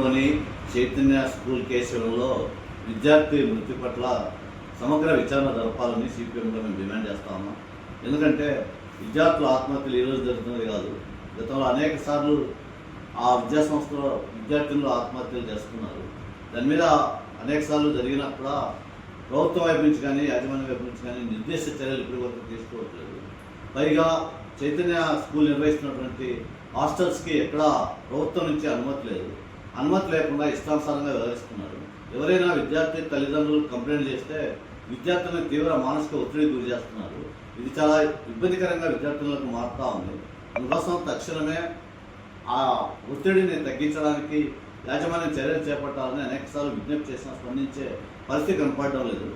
లోని చైతన్య స్కూల్ కేసులలో విద్యార్థి మృతి పట్ల సమగ్ర విచారణ జరపాలని సిపిఎంలో మేము డిమాండ్ చేస్తా ఉన్నాం. ఎందుకంటే విద్యార్థుల ఆత్మహత్యలు ఈరోజు జరుగుతున్నది కాదు. గతంలో అనేక సార్లు ఆ విద్యా సంస్థలో విద్యార్థులు ఆత్మహత్యలు చేస్తున్నారు. దాని మీద అనేక సార్లు జరిగినప్పుడు ప్రభుత్వం వైపు నుంచి కానీ యాజమాన్యం వైపు నుంచి కానీ నిర్దేశ చర్యలు ఇప్పటి వరకు తీసుకోవట్లేదు. పైగా చైతన్య స్కూల్ నిర్వహిస్తున్నటువంటి హాస్టల్స్కి ఎక్కడా ప్రభుత్వం నుంచి అనుమతి లేదు. అనుమతి లేకుండా ఇష్టానుసారంగా వ్యవహరిస్తున్నారు. ఎవరైనా విద్యార్థి తల్లిదండ్రులు కంప్లైంట్ చేస్తే విద్యార్థులను తీవ్ర మానసిక ఒత్తిడికి గురి చేస్తున్నారు. ఇది చాలా ఇబ్బందికరంగా విద్యార్థులకు మారుతూ ఉంది. అందుకోసం తక్షణమే ఆ ఒత్తిడిని తగ్గించడానికి యాజమాన్యం చర్యలు చేపట్టాలని అనేకసార్లు విజ్ఞప్తి చేసినా స్పందించే పరిస్థితి కనపడడం లేదు.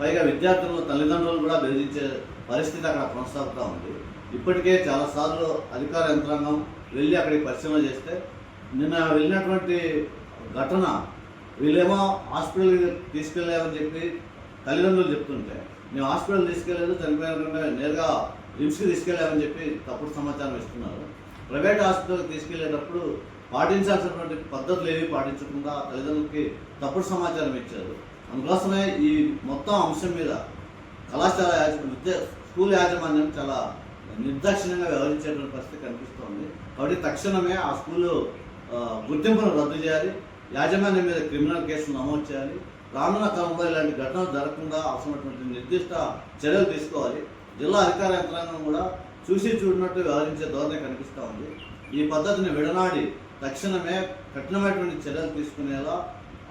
పైగా విద్యార్థులు తల్లిదండ్రులు కూడా బెదిరించే పరిస్థితి అక్కడ కొనసాగుతూ ఉంది. ఇప్పటికే చాలాసార్లు అధికార యంత్రాంగం వెళ్ళి అక్కడికి పరిశీలన చేస్తే నిన్న వెళ్ళినటువంటి ఘటన వీళ్ళేమో హాస్పిటల్కి తీసుకెళ్ళామని చెప్పి తల్లిదండ్రులు చెప్తుంటే మేము హాస్పిటల్ తీసుకెళ్ళలేదు చనిపోయిన నేరుగా రిమ్స్కి తీసుకెళ్ళామని చెప్పి తప్పుడు సమాచారం ఇస్తున్నారు. ప్రైవేట్ హాస్పిటల్కి తీసుకెళ్ళేటప్పుడు పాటించాల్సినటువంటి పద్ధతులు ఏవి పాటించకుండా తల్లిదండ్రులకి తప్పుడు సమాచారం ఇచ్చారు. అందుకోసమే ఈ మొత్తం అంశం మీద కళాశాల యాజ విద్య స్కూల్ యాజమాన్యం చాలా నిర్దాక్షిణ్యంగా వ్యవహరించేటువంటి పరిస్థితి కనిపిస్తోంది. కాబట్టి తక్షణమే ఆ స్కూలు గుర్తింపును రద్దు చేయాలి. యాజమాన్యం మీద క్రిమినల్ కేసులు నమోదు చేయాలి. రానున్న కాలంలో ఇలాంటి ఘటనలు జరగకుండా అవసరమైనటువంటి నిర్దిష్ట చర్యలు తీసుకోవాలి. జిల్లా అధికార యంత్రాంగం కూడా చూసి చూడనట్టు వ్యవహరించే ధోరణి కనిపిస్తూ ఉంది ఈ పద్ధతిని విడనాడి తక్షణమే కఠినమైనటువంటి చర్యలు తీసుకునేలా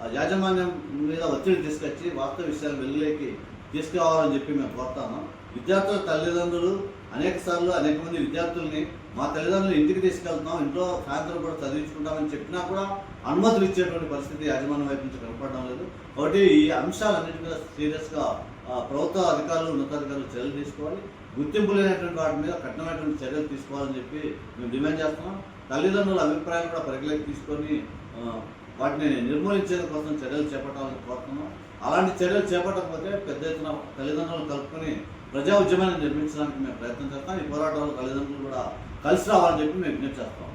ఆ యాజమాన్యం మీద ఒత్తిడి తీసుకొచ్చి వాస్తవ విషయాలు వెలుగులోకి తీసుకురావాలని చెప్పి మేము కోరుతాము. విద్యార్థుల తల్లిదండ్రులు అనేక సార్లు అనేక మంది విద్యార్థుల్ని మా తల్లిదండ్రులు ఇంటికి తీసుకెళ్తున్నాం ఇంట్లో సాయంత్రం కూడా చదివించుకుంటామని చెప్పినా కూడా అనుమతులు ఇచ్చేటువంటి పరిస్థితి యాజమాన్యం వైపు నుంచి కనపడడం లేదు. కాబట్టి ఈ అంశాలన్నిటి మీద సీరియస్గా ప్రభుత్వ అధికారులు ఉన్నతాధికారులు చర్యలు తీసుకోవాలి. గుర్తింపు లేనటువంటి వాటి మీద కఠినమైనటువంటి చర్యలు తీసుకోవాలని చెప్పి మేము డిమాండ్ చేస్తున్నాం. తల్లిదండ్రుల అభిప్రాయం కూడా పరిగణలోకి తీసుకొని వాటిని నిర్మూలించేది కోసం చర్యలు చేపట్టాలని కోరుతున్నాం. అలాంటి చర్యలు చేపట్టకపోతే పెద్ద ఎత్తున తల్లిదండ్రులను కలుపుకొని ప్రజా ఉద్యమాన్ని నిర్మించడానికి మేము ప్రయత్నం చేస్తాం. ఈ పోరాటంలో తల్లిదండ్రులు కూడా కలిసి రావాలని చెప్పి మేము విజ్ఞప్తి చేస్తాం.